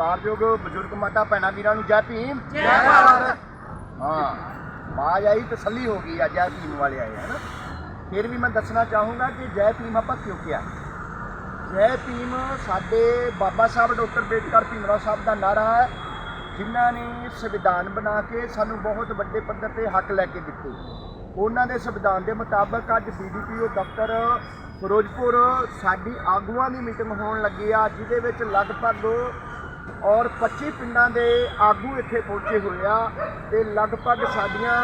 ਸਤਿਕਾਰਯੋਗ ਬਜ਼ੁਰਗ ਮਾਤਾ ਭੈਣਾਂ ਵੀਰਾਂ ਨੂੰ ਜੈ ਭੀਮ। ਜੈ ਭਾਰਤ। ਹਾਂ ਆਵਾਜ਼ ਆਈ ਤਸੱਲੀ ਹੋ ਗਈ ਆ ਜੈ ਭੀਮ ਵਾਲੇ ਆਏ ਹਨ? ਫਿਰ ਵੀ ਮੈਂ ਦੱਸਣਾ ਚਾਹੂੰਗਾ ਕਿ ਜੈ ਭੀਮ ਆਪਾਂ ਕਿਉਂ ਕਿਹਾ? ਜੈ ਭੀਮ ਸਾਡੇ ਬਾਬਾ ਸਾਹਿਬ ਡਾਕਟਰ ਅੰਬੇਡਕਰ ਭੀਮਰਾਓ ਸਾਹਿਬ ਦਾ ਨਾਰਾ ਹੈ ਜਿਨ੍ਹਾਂ ਨੇ ਸੰਵਿਧਾਨ ਬਣਾ ਕੇ ਸਾਨੂੰ ਬਹੁਤ ਵੱਡੇ ਪੱਧਰ ਤੇ ਹੱਕ ਲੈ ਕੇ ਦਿੱਤੇ। ਉਹਨਾਂ ਦੇ ਸੰਵਿਧਾਨ ਦੇ ਮੁਤਾਬਕ ਅੱਜ ਬੀਡੀਪੀਓ ਦਫ਼ਤਰ ਫਿਰੋਜ਼ਪੁਰ ਸਾਡੀ ਆਗੂਆਂ ਦੀ ਮੀਟਿੰਗ ਹੋਣ ਲੱਗੀ ਆ ਜਿਹਦੇ ਵਿੱਚ ਲਗਭਗ ਔਰ 25 ਪਿੰਡਾਂ ਦੇ ਆਗੂ ਇੱਥੇ ਪਹੁੰਚੇ ਹੋਏ ਆ ਤੇ ਲਗਭਗ ਸਾਡੀਆਂ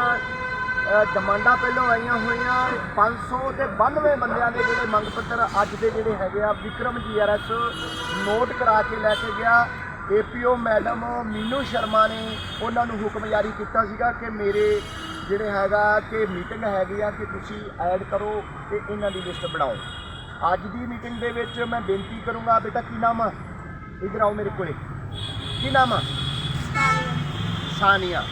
ਡਿਮਾਂਡਾਂ ਪਹਿਲਾਂ ਆਈਆਂ ਹੋਈਆਂ 500 ਤੇ 92 ਬੰਦਿਆਂ ਦੇ ਜਿਹੜੇ ਮੰਗ ਪੱਤਰ ਅੱਜ ਦੇ ਜਿਹੜੇ ਹੈਗੇ ਆ, ਵਿਕਰਮ ਜੀਆਰਐਸ ਨੋਟ ਕਰਾ ਕੇ ਲੈ ਕੇ ਗਿਆ। ਏਪੀਓ ਮੈਡਮ ਮੀਨੂ ਸ਼ਰਮਾ ਨੇ ਉਹਨਾਂ ਨੂੰ ਹੁਕਮ ਜਾਰੀ ਕੀਤਾ ਸੀਗਾ ਕਿ ਮੇਰੇ ਜਿਹੜੇ ਹੈਗਾ ਕਿ ਮੀਟਿੰਗ ਹੈਗੀ ਆ ਕਿ ਤੁਸੀਂ ਐਡ ਕਰੋ ਤੇ ਇਹਨਾਂ ਦੀ ਲਿਸਟ ਬਣਾਓ। ਅੱਜ ਦੀ ਮੀਟਿੰਗ ਦੇ ਵਿੱਚ ਮੈਂ ਬੇਨਤੀ ਕਰੂੰਗਾ, ਬੇਟਾ ਕੀ ਨਾਮ ਆ? ਇਧਰ ਆਓ ਮੇਰੇ ਕੋਲੇ। ਕੀ ਨਾਮ ਆ? ਸਾਨੀਆ।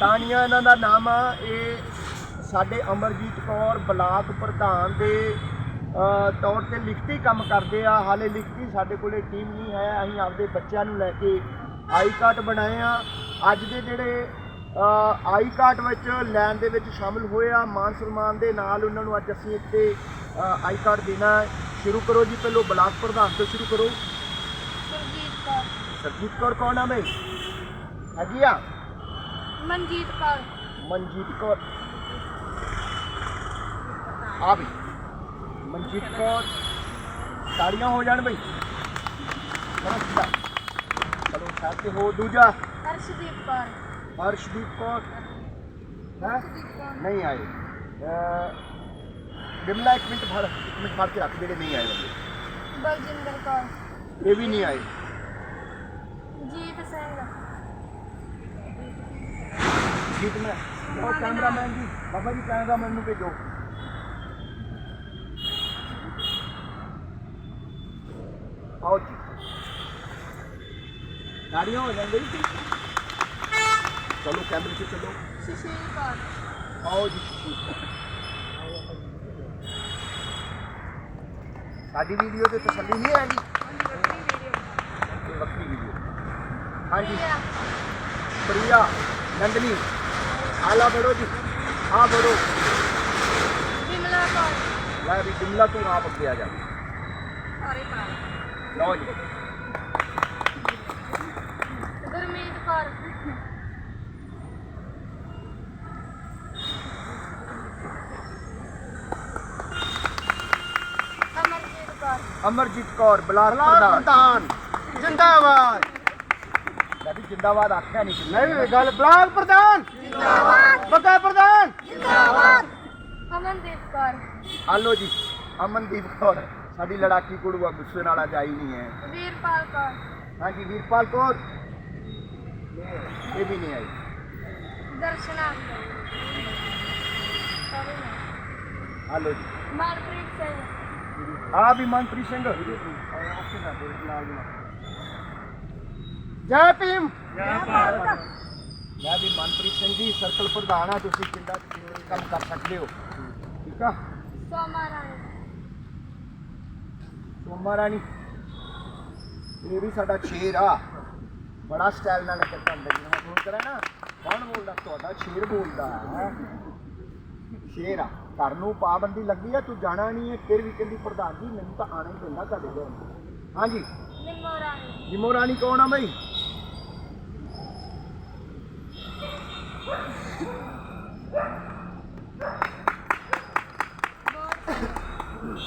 ਤਾਨੀਆ, ਇਹਨਾਂ ਦਾ ਨਾਮ ਆ, ਇਹ ਸਾਡੇ ਅਮਰਜੀਤ ਕੌਰ ਬਲਾਕ ਪ੍ਰਧਾਨ ਦੇ ਤੌਰ ਤੇ ਲਿਖਤੀ ਕੰਮ ਕਰਦੇ ਆ। ਹਾਲੇ ਲਿਖਤੀ ਸਾਡੇ ਕੋਲੇ ਟੀਮ ਨਹੀਂ ਹੈ। ਅਸੀਂ ਆਪਦੇ ਬੱਚਿਆਂ ਨੂੰ ਲੈ ਕੇ ਆਈ ਕਾਰਡ ਬਣਾਏ ਆ। ਅੱਜ ਦੇ ਜਿਹੜੇ ਆਈ ਕਾਰਡ ਵਿੱਚ ਲੈਣ ਦੇ ਵਿੱਚ ਸ਼ਾਮਿਲ ਹੋਏ ਆ। ਮਾਨ ਸਨਮਾਨ ਦੇ ਨਾਲ ਉਹਨਾਂ ਨੂੰ ਅੱਜ ਅਸੀਂ ਇੱਥੇ ਆਈ ਕਾਰਡ ਦੇਣਾ ਸ਼ੁਰੂ ਕਰੋ ਜੀ, ਪਹਿਲੋਂ ਬਲਾਕ ਪ੍ਰਧਾਨ ਤੋਂ ਸ਼ੁਰੂ ਕਰੋ। ਸਰਜੀਤ ਕੌਰ ਕੌਣ ਆ ਬਈ ਹੈਗੀ ਆ ਮਨਜੀਤ ਕੌਰ ਮਨਜੀਤ ਕੌਰ ਆ ਵੀ ਮਨਜੀਤ ਕੌਰ ਤਾੜੀਆਂ ਹੋ ਜਾਣ ਬਈ ਚਲੋ ਸਿੱਧਾ ਚਲੋ ਸਾਥੀ ਹੋ ਦੂਜਾ ਹਰਸ਼ਦੀਪ ਕੌਰ ਹਰਸ਼ਦੀਪ ਕੌਰ ਹੈ ਹਰਸ਼ਦੀਪ ਕੌਰ ਨਹੀਂ ਆਏ ਅਹ, ਬਿਮਲਾ ਇੱਕ ਮਿੰਟ ਫੜ ਇੱਕ ਮਿੰਟ ਫੜ ਕੇ ਰੱਖ ਜਿਹੜੇ ਨਹੀਂ ਆਏ ਬੰਦੇ ਬਲਜਿੰਦਰ ਕੌਰ ਇਹ ਵੀ ਨਹੀਂ ਆਏ ਜੀਤ ਸਿੰਘ। ਜੀਤ ਮੈਂ ਉਹ ਕੈਮਰਾਮੈਨ ਜੀ ਬਾਬਾ ਜੀ ਕੈਮਰਾਮੈਨ ਨੂੰ ਭੇਜੋ। ਆਓ ਜੀ। ਗਾੜੀਆਂ ਹੋ ਜਾਂਦੀ ਚਲੋ ਕੈਮਰੇ 'ਚ ਚਲੋ। ਸੁਸ਼ੀਲ ਕੌਰ ਆਓ ਜੀ। ਸਾਡੀ ਵੀਡੀਓ ਤੇ ਤਸੱਲੀ ਨਹੀਂ ਇਹ ਵੱਖਰੀ ਵੀਡੀਓ ਹਾਂਜੀ ਪ੍ਰਿਆ ਪ੍ਰਿਆ ਨੰਦਨੀ ਆਲਾ ਬੜੋ ਜੀ ਆ ਬੜੋ ਵਿਮਲਾ ਕੌਰ ਲੈ ਵੀ ਬਿਮਲਾ ਤੂੰ ਆਪ ਅੱਗੇ ਆ ਜਾ ਸਾਰੇ ਪਾ ਲਓ ਜੀ ਗੁਰਮੀਤ ਕੌਰ ਅਮਰਜੀਤ ਕੌਰ ਅਮਰਜੀਤ ਕੌਰ ਬਲਾਕ ਪ੍ਰਧਾਨ ਜਿੰਦਾਬਾਦ ਮੈਂ ਵੀ ਜਿੰਦਾਬਾਦ ਆਖਿਆ ਨਹੀਂ ਨਹੀਂ ਗੱਲ ਬਲਾਕ ਪ੍ਰਧਾਨ। ਜਿੰਦਾਬਾਦ। ਬਤਾ ਪ੍ਰਧਾਨ। ਅਮਨਦੀਪ ਕੌਰ। ਆਲੋ ਜੀ ਅਮਨਦੀਪ ਕੌਰ। ਸਾਡੀ ਲੜਾਕੀ ਕੁੜੂਆ ਗੁੱਸੇ ਨਾਲ ਅੱਜ ਆਈ ਨਹੀਂ ਹੈ। ਵੀਰਪਾਲ ਕੌਰ। ਹਾਂਜੀ ਵੀਰਪਾਲ ਕੌਰ। ਇਹ ਵੀ ਨਹੀਂ ਆਈ। ਦਰਸ਼ਨਾ ਆਲੋ ਜੀ। ਮਨਪ੍ਰੀਤ ਸਿੰਘ। ਆ ਵੀ ਮਨਪ੍ਰੀਤ ਸਿੰਘ। ਜੈ ਭੀਮ। ਜੈ ਭਾਰਤ। ਮੈਂ ਵੀ ਮਨਪ੍ਰੀਤ ਸਿੰਘ ਜੀ ਸਰਕਲ ਪ੍ਰਧਾਨ ਆ ਤੁਸੀਂ ਪਿੰਡਾਂ 'ਚ ਕੰਮ ਕਰ ਸਕਦੇ ਹੋ? ਠੀਕ ਆ? ਸੋਮਾ ਰਾਣੀ ਸੋਮਾ ਰਾਣੀ ਇਹ ਵੀ ਸਾਡਾ ਸ਼ੇਰ ਆ। ਬੜਾ ਸਟਾਈਲ ਨਾਲ ਕਰਦਾ ਹੁੰਦਾ ਜਿਵੇਂ ਮੈਂ ਫੋਨ ਕਰਾਂ ਨਾ ਕੌਣ ਬੋਲਦਾ? ਤੁਹਾਡਾ ਸ਼ੇਰ ਬੋਲਦਾ ਹੈ। ਸ਼ੇਰ ਆ। ਘਰ ਨੂੰ ਪਾਬੰਦੀ ਲੱਗੀ ਆ ਤੂੰ ਜਾਣਾ ਨਹੀਂ ਹੈ। ਫਿਰ ਵੀ ਕਹਿੰਦੀ ਪ੍ਰਧਾਨ ਜੀ ਮੈਨੂੰ ਤਾਂ ਆਣਾ ਹੀ ਪੈਂਦਾ ਤੁਹਾਡੇ ਕੋਲ। ਹਾਂਜੀ? ਨਿੰਮੋ ਰਾਣੀ। ਜਿਮੋ ਰਾਣੀ ਕੌਣ ਆ ਬਈ?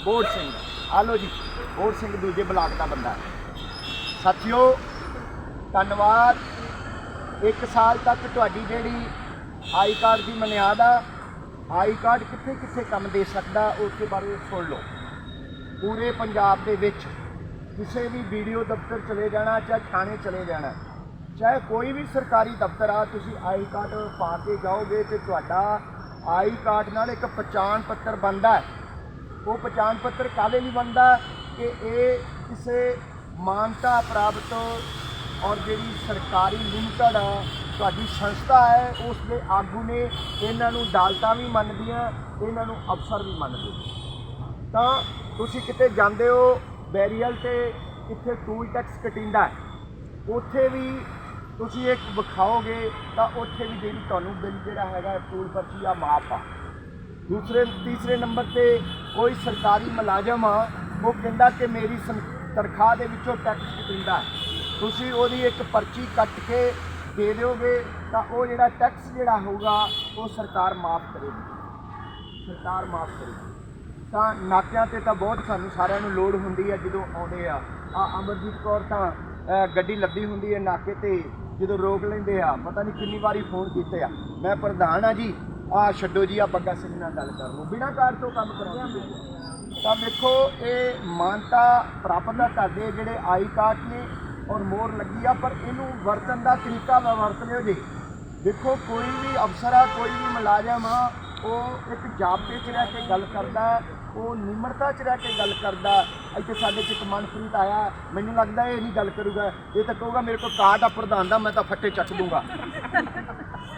ਬੋੜ ਸਿੰਘ, ਆ ਲਓ ਜੀ ਬੋੜ ਸਿੰਘ ਦੂਜੇ ਬਲਾਕ ਦਾ ਬੰਦਾ ਸਾਥੀਓ, ਧੰਨਵਾਦ। ਇੱਕ ਸਾਲ ਤੱਕ ਤੁਹਾਡੀ ਜਿਹੜੀ ਆਈ ਕਾਰਡ ਦੀ ਮਨਿਆਦ ਆ, ਆਈ ਕਾਰਡ ਕਿੱਥੇ ਕਿੱਥੇ ਕੰਮ ਦੇ ਸਕਦਾ ਉਸ ਦੇ ਬਾਰੇ ਸੁਣ ਲਓ। ਪੂਰੇ ਪੰਜਾਬ ਦੇ ਵਿੱਚ ਕਿਸੇ ਵੀ ਵੀਡੀਓ ਦਫ਼ਤਰ ਚਲੇ ਜਾਣਾ ਜਾਂ ਥਾਣੇ ਚਲੇ ਜਾਣਾ ਚਾਹੇ ਕੋਈ ਵੀ ਸਰਕਾਰੀ ਦਫ਼ਤਰ ਆ, ਤੁਸੀਂ ਆਈ ਕਾਰਡ ਪਾ ਕੇ ਜਾਓਗੇ ਤੇ ਤੁਹਾਡਾ ਆਈ ਕਾਰਡ ਨਾਲ ਇੱਕ ਪਛਾਣ ਪੱਤਰ ਬਣਦਾ ਹੈ। ਉਹ ਪਛਾਣ ਪੱਤਰ ਕਾਹਦੇ ਲਈ ਬਣਦਾ ਕਿ ਇਹ ਕਿਸੇ ਮਾਨਤਾ ਪ੍ਰਾਪਤ ਔਰ ਜਿਹੜੀ ਸਰਕਾਰੀ ਲਿਮਟਡ ਆ, ਤੁਹਾਡੀ ਸੰਸਥਾ ਹੈ, ਉਸ ਦੇ ਆਗੂ ਨੇ ਇਹਨਾਂ ਨੂੰ ਅਦਾਲਤਾਂ ਵੀ ਮੰਨਦੀਆਂ, ਇਹਨਾਂ ਨੂੰ ਅਫਸਰ ਵੀ ਮੰਨਦੇ ਤਾਂ ਤੁਸੀਂ ਕਿਤੇ ਜਾਂਦੇ ਹੋ, ਬੈਰੀਅਲ ਤੇ ਇੱਥੇ ਟੂਲ ਟੈਕਸ ਕਟਿੰਦਾ ਉੱਥੇ ਵੀ ਤੁਸੀਂ ਇੱਕ ਵਿਖਾਓਗੇ ਤਾਂ ਉੱਥੇ ਵੀ ਜਿਹੜੀ ਤੁਹਾਨੂੰ ਬਿੱਲ ਜਿਹੜਾ ਹੈਗਾ ਟੂਲ ਪਰਚੀ ਆ, ਮਾਫ ਆ। ਦੂਸਰੇ, ਤੀਸਰੇ ਨੰਬਰ ਤੇ ਕੋਈ ਸਰਕਾਰੀ ਮੁਲਾਜ਼ਮ ਆ, ਉਹ ਕਹਿੰਦਾ ਕਿ ਮੇਰੀ ਸਨ- ਤਨਖਾਹ ਦੇ ਵਿੱਚੋਂ ਟੈਕਸ ਕਟਿੰਦਾ ਤੁਸੀਂ ਉਹਦੀ ਇੱਕ ਪਰਚੀ ਕੱਟ ਕੇ ਦੇ ਦਿਓਗੇ ਤਾਂ ਉਹ ਜਿਹੜਾ ਟੈਕਸ ਜਿਹੜਾ ਹੋਊਗਾ, ਉਹ ਸਰਕਾਰ ਮਾਫ ਕਰੇਗੀ। ਸਰਕਾਰ ਮਾਫ ਕਰੇਗੀ। ਤਾਂ ਨਾਕਿਆਂ ਤੇ ਤਾਂ ਬਹੁਤ ਸਾਨੂੰ ਸਾਰਿਆਂ ਨੂੰ ਲੋੜ ਹੁੰਦੀ ਹੈ ਜਦੋਂ ਆਉਂਦੇ ਆ। ਆ ਅਮਰਜੀਤ ਕੌਰ ਤਾਂ ਗੱਡੀ ਲੱਦੀ ਹੁੰਦੀ ਹੈ ਨਾਕੇ ਤੇ। ਜਦੋਂ ਰੋਕ ਲੈਂਦੇ ਆ, ਪਤਾ ਨਹੀਂ ਕਿੰਨੀ ਵਾਰੀ ਫੋਨ ਕੀਤੇ ਆ। ਮੈਂ ਪ੍ਰਧਾਨ ਆ ਜੀ ਆ ਛੱਡੋ ਜੀ ਆ ਬੱਗਾ ਸਿੰਘ ਨਾਲ ਗੱਲ ਕਰ ਲਓ। ਬਿਨਾਂ ਕਾਰ ਤੋਂ ਕੰਮ ਕਰਾਉਂਦੇ ਤਾਂ ਵੇਖੋ ਇਹ ਮਾਨਤਾ ਪ੍ਰਾਪਤ ਆ ਤੁਹਾਡੇ, ਜਿਹੜੇ ਆਈ ਕਾਰਡ ਨੇ, ਔਰ ਮੋਰ ਲੱਗੀ ਆ, ਪਰ ਇਹਨੂੰ ਵਰਤਣ ਦਾ ਤਰੀਕਾ ਵਾ ਵਰਤ ਲਿਓ ਜੀ। ਦੇਖੋ, ਕੋਈ ਵੀ ਅਫਸਰ ਆ, ਕੋਈ ਵੀ ਮੁਲਾਜ਼ਮ ਆ, ਉਹ ਇੱਕ ਜਾਬਤੇ 'ਚ ਰਹਿ ਕੇ ਗੱਲ ਕਰਦਾ, ਉਹ ਨਿਮਰਤਾ 'ਚ ਰਹਿ ਕੇ ਗੱਲ ਕਰਦਾ ਇੱਥੇ ਸਾਡੇ 'ਚ ਇੱਕ ਮਨਪ੍ਰੀਤ ਆਇਆ, ਮੈਨੂੰ ਲੱਗਦਾ ਇਹ ਨਹੀਂ ਗੱਲ ਕਰੂਗਾ। ਇਹ ਤਾਂ ਕਹੂਗਾ, ਮੇਰੇ ਕੋਲ ਕਾਰਡ ਆ, ਪ੍ਰਧਾਨ ਦਾ, ਮੈਂ ਤਾਂ ਫੱਟੇ ਚੱਕ ਦੂੰਗਾ।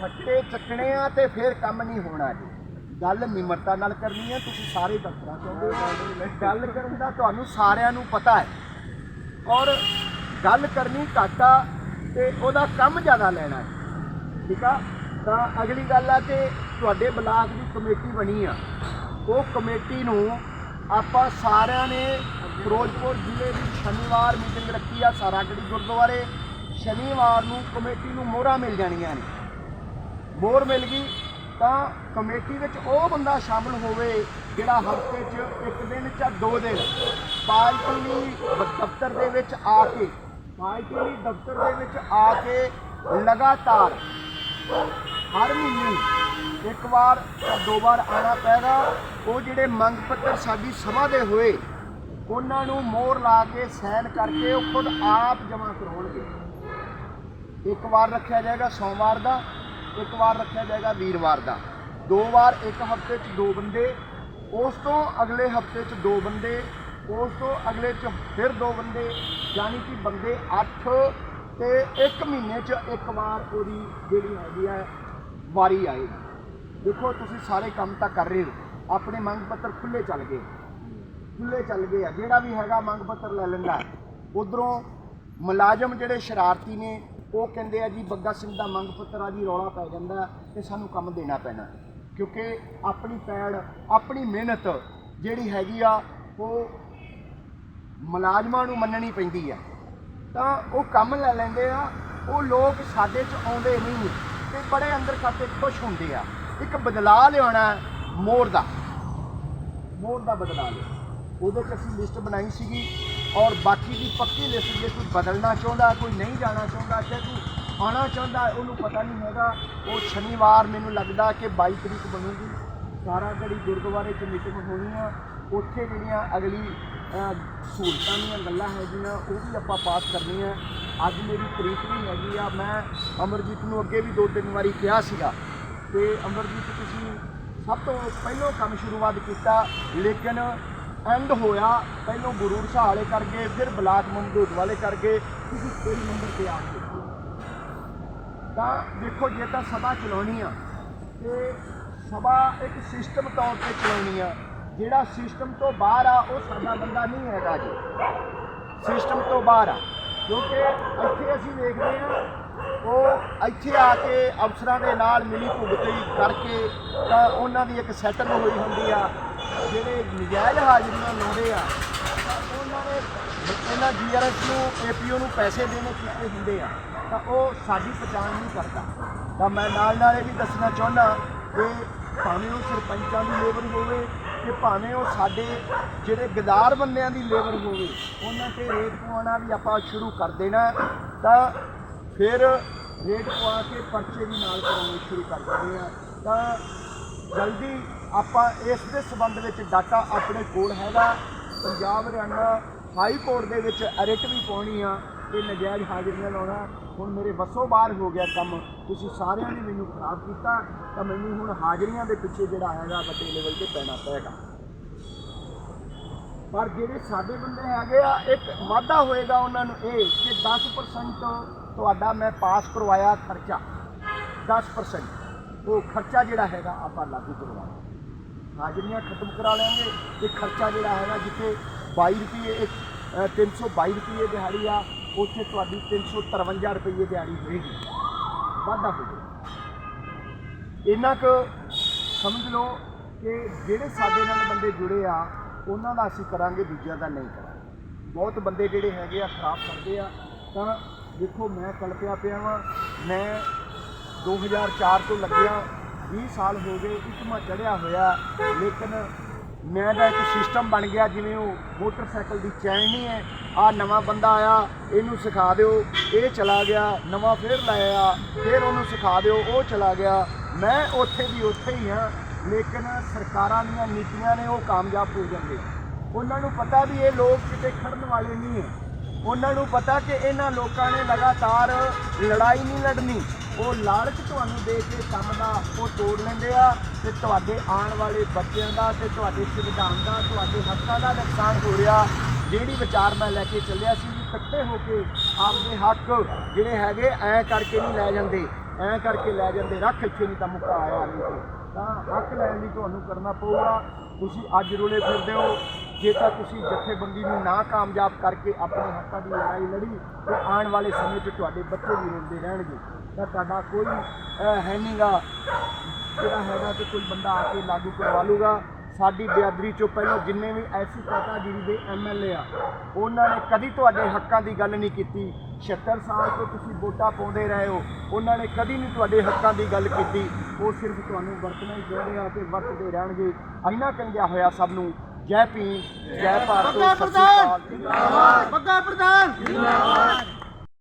ਫੱਟੇ ਚੱਕਣੇ ਆ ਤੇ ਫਿਰ ਕੰਮ ਨਹੀਂ ਹੋਣਾ ਜੀ। ਗੱਲ ਨਿਮਰਤਾ ਨਾਲ ਕਰਨੀ ਹੈ ਤੁਸੀਂ ਸਾਰੇ ਦਫ਼ਤਰਾਂ ਚਾਹੁੰਦੇ ਹੋ। ਗੱਲ ਕਰਨ ਦਾ ਤੁਹਾਨੂੰ ਸਾਰਿਆਂ ਨੂੰ ਪਤਾ ਹੈ। ਔਰ ਗੱਲ ਕਰਨੀ ਘਾਟਾ ਤੇ ਉਹਦਾ ਕੰਮ ਜ਼ਿਆਦਾ ਲੈਣਾ ਹੈ। ਠੀਕ ਆ? ਤਾਂ ਅਗਲੀ ਗੱਲ ਆ ਕਿ ਤੁਹਾਡੇ ਬਲਾਕ ਦੀ ਕਮੇਟੀ ਬਣੀ ਆ। ਉਹ ਕਮੇਟੀ ਨੂੰ ਆਪਾਂ ਸਾਰਿਆਂ ਨੇ ਫਿਰੋਜ਼ਪੁਰ ਜ਼ਿਲ੍ਹੇ ਦੀ ਸ਼ਨੀਵਾਰ ਮੀਟਿੰਗ ਰੱਖੀ ਆ ਸਾਰਾਗੜੀ ਗੁਰਦੁਆਰੇ? ਸ਼ਨੀਵਾਰ ਨੂੰ ਕਮੇਟੀ ਨੂੰ ਮੋਹਰਾਂ ਮਿਲ ਜਾਣੀਆਂ ਨੇ। ਮੋਹਰ ਮਿਲ ਗਈ ਤਾਂ ਕਮੇਟੀ ਵਿੱਚ ਉਹ ਬੰਦਾ ਸ਼ਾਮਲ ਹੋਵੇ ਜਿਹੜਾ ਹਫ਼ਤੇ 'ਚ ਇੱਕ ਦਿਨ ਜਾਂ ਦੋ ਦਿਨ ਪਾਰਟੀ ਲਈ ਦਫ਼ਤਰ ਦੇ ਵਿੱਚ ਆ ਕੇ ਪਾਰਟੀ ਲਈ ਦਫ਼ਤਰ ਦੇ ਵਿੱਚ ਆ ਕੇ ਲਗਾਤਾਰ ਹਰ ਮਹੀਨੇ ਇੱਕ ਵਾਰ ਜਾਂ ਦੋ ਵਾਰ ਆਣਾ ਪੈਗਾ। ਉਹ ਜਿਹੜੇ ਮੰਗ ਪੱਤਰ ਸਾਡੀ ਸਭਾ ਦੇ ਹੋਏ ਉਹਨਾਂ ਨੂੰ ਮੋਹਰ ਲਾ ਕੇ ਸਾਈਨ ਕਰਕੇ ਉਹ ਖੁਦ ਆਪ ਜਮ੍ਹਾਂ ਕਰਵਾਉਣਗੇ ਇੱਕ ਵਾਰ ਰੱਖਿਆ ਜਾਏਗਾ ਸੋਮਵਾਰ ਦਾ, ਇੱਕ ਵਾਰ ਰੱਖਿਆ ਜਾਏਗਾ ਵੀਰਵਾਰ ਦਾ। ਦੋ ਵਾਰ ਇੱਕ ਹਫ਼ਤੇ 'ਚ ਦੋ ਬੰਦੇ, ਉਸ ਤੋਂ ਅਗਲੇ ਹਫ਼ਤੇ 'ਚ ਦੋ ਬੰਦੇ, ਉਸ ਤੋਂ ਅਗਲੇ 'ਚ ਫਿਰ ਦੋ ਬੰਦੇ, ਯਾਨੀ ਕਿ ਬੰਦੇ 8 ਤੇ ਇੱਕ ਮਹੀਨੇ 'ਚ ਇੱਕ ਵਾਰ ਉਹਦੀ ਜਿਹੜੀ ਹੈਗੀ ਹੈ, ਵਾਰੀ ਆਏਗੀ। ਦੇਖੋ, ਤੁਸੀਂ ਸਾਰੇ ਕੰਮ ਤਾਂ ਕਰ ਰਹੇ ਹੋ, ਆਪਣੇ ਮੰਗ ਪੱਤਰ ਖੁੱਲੇ ਚੱਲ ਗਏ। ਖੁੱਲੇ ਚੱਲ ਗਏ ਆ। ਜਿਹੜਾ ਵੀ ਹੈਗਾ ਮੰਗ ਪੱਤਰ ਲੈ ਲੈਂਦਾ। ਉਧਰੋਂ ਮੁਲਾਜ਼ਮ ਜਿਹੜੇ ਸ਼ਰਾਰਤੀ ਨੇ, ਉਹ ਕਹਿੰਦੇ ਆ ਜੀ, ਬੱਗਾ ਸਿੰਘ ਦਾ ਮੰਗ ਪੱਤਰ ਆ ਜੀ, ਰੌਲਾ ਪੈ ਜਾਂਦਾ ਤੇ ਸਾਨੂੰ ਕੰਮ ਦੇਣਾ ਪੈਣਾ ਕਿਉਂਕਿ ਆਪਣੀ ਪੈੜ, ਆਪਣੀ ਮਿਹਨਤ ਜਿਹੜੀ ਹੈਗੀ ਆ, ਉਹ ਮੁਲਾਜ਼ਮਾਂ ਨੂੰ ਮੰਨਣੀ ਪੈਂਦੀ ਆ। ਤਾਂ ਉਹ ਕੰਮ ਲੈ ਲੈਂਦੇ ਆ, ਉਹ ਲੋਕ ਸਾਡੇ 'ਚ ਆਉਂਦੇ ਨਹੀਂ ਤੇ ਬੜੇ ਅੰਦਰ ਖਾਤੇ ਖੁਸ਼ ਹੁੰਦੇ ਆ। ਇੱਕ ਬਦਲਾਅ ਲਿਆਉਣਾ ਮੋਰ ਦਾ। ਮੋਰ ਦਾ ਬਦਲਾਅ ਲਿਆ ਉਹਦੇ 'ਚ ਅਸੀਂ ਲਿਸਟ ਬਣਾਈ ਸੀਗੀ ਔਰ ਬਾਕੀ ਦੀ ਪੱਕੀ ਲਿਸਟ ਜੇ ਕੋਈ ਬਦਲਣਾ ਚਾਹੁੰਦਾ, ਕੋਈ ਨਹੀਂ ਜਾਣਾ ਚਾਹੁੰਦਾ, ਜਾਂ ਕੋਈ ਆਉਣਾ ਚਾਹੁੰਦਾ, ਉਹਨੂੰ ਪਤਾ ਨਹੀਂ ਹੈਗਾ। ਉਹ ਸ਼ਨੀਵਾਰ ਮੈਨੂੰ ਲੱਗਦਾ ਕਿ 22 ਤਰੀਕ ਬਣੂਗੀ। ਸਾਰਾ ਗੜੀ ਗੁਰਦੁਆਰੇ 'ਚ ਮੀਟਿੰਗ ਹੋਣੀ ਆ। ਉੱਥੇ ਜਿਹੜੀਆਂ ਅਗਲੀ ਸਹੂਲਤਾਂ ਦੀਆਂ ਗੱਲਾਂ ਹੈਗੀਆਂ, ਉਹ ਵੀ ਆਪਾਂ ਪਾਸ ਕਰਨੀਆਂ। ਅੱਜ ਮੇਰੀ ਤਰੀਕ ਵੀ ਹੈਗੀ ਆ। ਮੈਂ ਅਮਰਜੀਤ ਨੂੰ ਅੱਗੇ ਵੀ ਦੋ ਤਿੰਨ ਵਾਰੀ ਕਿਹਾ ਸੀਗਾ ਤੇ ਅਮਰਜੀਤ, ਤੁਸੀਂ ਸਭ ਤੋਂ ਪਹਿਲੋਂ ਕੰਮ ਸ਼ੁਰੂਆਤ ਕੀਤਾ, ਲੇਕਿਨ ਐਂਡ ਹੋਇਆ। ਪਹਿਲੋਂ ਗੁਰੂਰ ਸ਼ਾਹ ਵਾਲੇ ਕਰ ਗਏ, ਫਿਰ ਬਲਾਕ ਮਮਦੂਦ ਵਾਲੇ ਕਰ ਗਏ। ਤੁਸੀਂ ਕੋਈ ਨੰਬਰ ਤੇ ਆ ਗਏ ਤਾਂ ਦੇਖੋ, ਜੇ ਤਾਂ ਸਭਾ ਚਲਾਉਣੀ ਆ, ਤੇ ਸਭਾ ਇੱਕ ਸਿਸਟਮ ਤੌਰ ਤੇ ਚਲਾਉਣੀ ਆ। ਜਿਹੜਾ ਸਿਸਟਮ ਤੋਂ ਬਾਹਰ ਆ, ਉਹ ਸਾਡਾ ਬੰਦਾ ਨਹੀਂ ਹੈਗਾ ਜੀ। ਸਿਸਟਮ ਤੋਂ ਬਾਹਰ ਆ। ਕਿਉਂਕਿ ਇੱਥੇ ਅਸੀਂ ਦੇਖਦੇ ਆ, ਉਹ ਇੱਥੇ ਆ ਕੇ ਅਫਸਰਾਂ ਦੇ ਨਾਲ ਮਿਲੀ ਭੁਗਤੀ ਕਰਕੇ ਤਾਂ ਉਹਨਾਂ ਦੀ ਇੱਕ ਸੈਟਲ ਹੋਈ ਹੁੰਦੀ ਆ। ਜਿਹੜੇ ਨਜਾਇਜ਼ ਹਾਜ਼ਰੀਆਂ ਲਾਉਂਦੇ ਆ ਤਾਂ ਉਹਨਾਂ ਨੇ ਇਹਨਾਂ ਜੀਆਰਐਸ ਨੂੰ ਏਪੀਓ ਨੂੰ ਪੈਸੇ ਦੇਣੇ ਕੀਤੇ ਹੁੰਦੇ ਆ, ਤਾਂ ਉਹ ਸਾਡੀ ਪਛਾਣ ਨਹੀਂ ਕਰਦਾ। ਤਾਂ ਮੈਂ ਨਾਲ ਨਾਲ ਇਹ ਵੀ ਦੱਸਣਾ ਚਾਹੁੰਦਾ ਕਿ ਭਾਵੇਂ ਉਹ ਸਰਪੰਚਾਂ ਦੀ ਲੇਬਰ ਹੋਵੇ, ਕਿ ਭਾਵੇਂ ਉਹ ਸਾਡੇ ਜਿਹੜੇ ਗਦਾਰ ਬੰਦਿਆਂ ਦੀ ਲੇਬਰ ਹੋਵੇ, ਉਹਨਾਂ ਤੇ ਰੇਟ ਪਵਾਉਣਾ ਵੀ ਆਪਾਂ ਸ਼ੁਰੂ ਕਰ ਦੇਣਾ ਤਾਂ ਫਿਰ ਰੇਟ ਪਵਾ ਕੇ ਪਰਚੇ ਵੀ ਨਾਲ ਕਰਾਉਣੇ ਸ਼ੁਰੂ ਕਰ ਦਿੰਦੇ ਆ। ਤਾਂ ਜਲਦੀ ਆਪਾਂ ਇਸ ਦੇ ਸੰਬੰਧ ਵਿੱਚ ਡਾਟਾ ਆਪਣੇ ਕੋਲ ਹੈਗਾ। ਪੰਜਾਬ ਹਰਿਆਣਾ ਹਾਈ ਕੋਰਟ ਦੇ ਵਿੱਚ ਅਰਿਟ ਵੀ ਪਾਉਣੀ ਆ ਤੇ ਨਜਾਇਜ਼ ਹਾਜ਼ਰੀਆਂ ਲਾਉਣਾ ਹੁਣ ਮੇਰੇ ਵੱਸੋਂ ਬਾਹਰ ਹੋ ਗਿਆ ਕੰਮ। ਤੁਸੀਂ ਸਾਰਿਆਂ ਨੇ ਮੈਨੂੰ ਖਰਾਬ ਕੀਤਾ, ਤਾਂ ਮੈਨੂੰ ਹੁਣ ਹਾਜ਼ਰੀਆਂ ਦੇ ਪਿੱਛੇ ਜਿਹੜਾ ਹੈਗਾ ਵੱਡੇ ਲੈਵਲ ਤੇ ਪੈਣਾ ਪਏਗਾ। ਪਰ ਜਿਹੜੇ ਸਾਡੇ ਬੰਦੇ ਹੈਗੇ ਆ, ਇੱਕ ਵਾਧਾ ਹੋਏਗਾ ਉਹਨਾਂ ਨੂੰ ਇਹ ਕਿ 10% ਤੁਹਾਡਾ ਮੈਂ ਪਾਸ ਕਰਵਾਇਆ ਖਰਚਾ। 10% ਉਹ ਖਰਚਾ ਜਿਹੜਾ ਹੈਗਾ ਆਪਾਂ ਲਾਗੂ ਕਰਵਾਉਣਾ। ਹਾਜ਼ਰੀਆਂ ਖਤਮ ਕਰਾ ਲੈਣਗੇ ਇਹ ਖਰਚਾ ਜਿਹੜਾ ਹੈਗਾ ਜਿੱਥੇ 22 ਰੁਪਏ ਇੱਕ ਅ, 322 ਰੁਪਏ ਦਿਹਾੜੀ ਆ ਉੱਥੇ ਤੁਹਾਡੀ 353 ਰੁਪਏ ਦਿਹਾੜੀ ਹੋਏਗੀ। ਵਾਧਾ ਹੋ ਜਾਏਗਾ ਇੰਨਾ ਕੁ ਸਮਝ ਲਓ ਕਿ ਜਿਹੜੇ ਸਾਡੇ ਨਾਲ ਬੰਦੇ ਜੁੜੇ ਆ ਉਹਨਾਂ ਦਾ ਅਸੀਂ ਕਰਾਂਗੇ ਦੂਜਿਆਂ ਦਾ ਨਹੀਂ ਕਰਾਂਗੇ। ਬਹੁਤ ਬੰਦੇ ਜਿਹੜੇ ਹੈਗੇ ਆ ਖਰਾਬ ਕਰਦੇ ਆ। ਤਾਂ ਦੇਖੋ ਮੈਂ ਕਲਪਿਆ ਪਿਆ ਵਾਂ। ਮੈਂ 2004 ਤੋਂ ਲੱਗਿਆ। 20 ਸਾਲ ਹੋ ਗਏ ਇੱਕ ਇਤਮਾ ਚੜਿਆ ਹੋਇਆ, ਲੇਕਿਨ ਮੈਂ ਦਾ ਇੱਕ ਸਿਸਟਮ ਬਣ ਗਿਆ ਜਿਵੇਂ ਉਹ ਮੋਟਰਸਾਈਕਲ ਦੀ ਚੈਨ ਨਹੀਂ ਹੈ। ਆ ਨਵਾਂ ਬੰਦਾ ਆਇਆ, ਇਹਨੂੰ ਸਿਖਾ ਦਿਓ, ਇਹ ਚਲਾ ਗਿਆ, ਨਵਾਂ ਫੇਰ ਲਾਇਆ ਫਿਰ ਉਹਨੂੰ ਸਿਖਾ ਦਿਓ, ਉਹ ਚਲਾ ਗਿਆ। ਮੈਂ ਉੱਥੇ ਵੀ ਉੱਥੇ ਹੀ ਹਾਂ, ਲੇਕਿਨ ਸਰਕਾਰਾਂ ਦੀਆਂ ਨੀਤੀਆਂ ਨੇ ਉਹ ਕਾਮਯਾਬ ਹੋ ਜਾਂਦੇ। ਉਹਨਾਂ ਨੂੰ ਪਤਾ ਵੀ ਇਹ ਲੋਕ ਕਿਤੇ ਖੜਨ ਵਾਲੇ ਨਹੀਂ ਹੈ। ਉਹਨਾਂ ਨੂੰ ਪਤਾ ਕਿ ਇਹਨਾਂ ਲੋਕਾਂ ਨੇ ਲਗਾਤਾਰ ਲੜਾਈ ਨਹੀਂ ਲੜਨੀ। ਉਹ ਲਾਲਚ ਤੁਹਾਨੂੰ ਦੇ ਕੇ ਕੰਮ ਦਾ ਉਹ ਤੋੜ ਲੈਂਦੇ ਆ ਤੇ ਤੁਹਾਡੇ ਆਉਣ ਵਾਲੇ ਬੱਚਿਆਂ ਦਾ ਤੇ ਤੁਹਾਡੇ ਸੰਵਿਧਾਨ ਦਾ, ਤੁਹਾਡੇ ਹੱਕਾਂ ਦਾ ਨੁਕਸਾਨ ਹੋ ਰਿਹਾ। ਜਿਹੜੀ ਵਿਚਾਰ ਮੈਂ ਲੈ ਕੇ ਚੱਲਿਆ ਸੀ ਵੀ ਇਕੱਠੇ ਹੋ ਕੇ ਆਪਦੇ ਹੱਕ ਜਿਹੜੇ ਹੈਗੇ, ਐ ਕਰਕੇ ਨਹੀਂ ਲੈ ਜਾਂਦੇ। ਐ ਕਰਕੇ ਲੈ ਜਾਂਦੇ, ਰੱਖ ਇੱਥੇ ਨਹੀਂ ਤਾਂ ਮੁੱਕਾ ਆਇਆ ਨਹੀਂ ਤਾਂ। ਹੱਕ ਲੈਣ ਲਈ ਤੁਹਾਨੂੰ ਕਰਨਾ ਪਊਗਾ। ਤੁਸੀਂ ਅੱਜ ਰੁਲੇ ਫਿਰਦੇ ਹੋ। ਜੇ ਤਾਂ ਤੁਸੀਂ ਜਥੇਬੰਦੀ ਨੂੰ ਨਾ ਕਾਮਯਾਬ ਕਰਕੇ ਆਪਣੇ ਹੱਕਾਂ ਦੀ ਲੜਾਈ ਲੜੀ, ਤੇ ਆਉਣ ਵਾਲੇ ਸਮੇਂ 'ਚ ਤੁਹਾਡੇ ਬੱਚੇ ਵੀ ਰੋਂਦੇ ਰਹਿਣਗੇ। ਤਾਂ ਤੁਹਾਡਾ ਕੋਈ ਅਹ, ਹੈ ਨਹੀਂਗਾ। ਜਿਹੜਾ ਹੈਗਾ ਕਿ ਕੋਈ ਬੰਦਾ ਆ ਕੇ ਲਾਗੂ ਕਰਵਾ ਲੂਗਾ। ਸਾਡੀ ਬਿਆਦਰੀ ਚੋਂ ਪਹਿਲਾਂ ਜਿੰਨੇ ਵੀ ਐਸੀ ਕਾਟਾਗਿਰੀ ਦੇ ਐਮਐਲਏ ਆ ਉਹਨਾਂ ਨੇ ਕਦੀ ਤੁਹਾਡੇ ਹੱਕਾਂ ਦੀ ਗੱਲ ਨਹੀਂ ਕੀਤੀ। 76 ਸਾਲ ਤੋਂ ਤੁਸੀਂ ਵੋਟਾਂ ਪਾਉਂਦੇ ਰਹੇ ਹੋ। ਉਹਨਾਂ ਨੇ ਕਦੀ ਨਹੀਂ ਤੁਹਾਡੇ ਹੱਕਾਂ ਦੀ ਗੱਲ ਕੀਤੀ। ਉਹ ਸਿਰਫ ਤੁਹਾਨੂੰ ਵਰਤਣਾ ਹੀ ਚਾਹੁੰਦੇ ਆ ਤੇ ਵਰਤਦੇ ਰਹਿਣਗੇ। ਇੰਨਾ ਕਹਿੰਦਿਆ ਹੋਇਆ ਸਭ ਨੂੰ। ਜੈ ਭੀਮ ਜੈ ਭਾਰਤ ਬੱਗਾ ਸਤਿ ਸ਼੍ਰੀ ਅਕਾਲ। ਪ੍ਰਧਾਨ! ਬੱਗਾ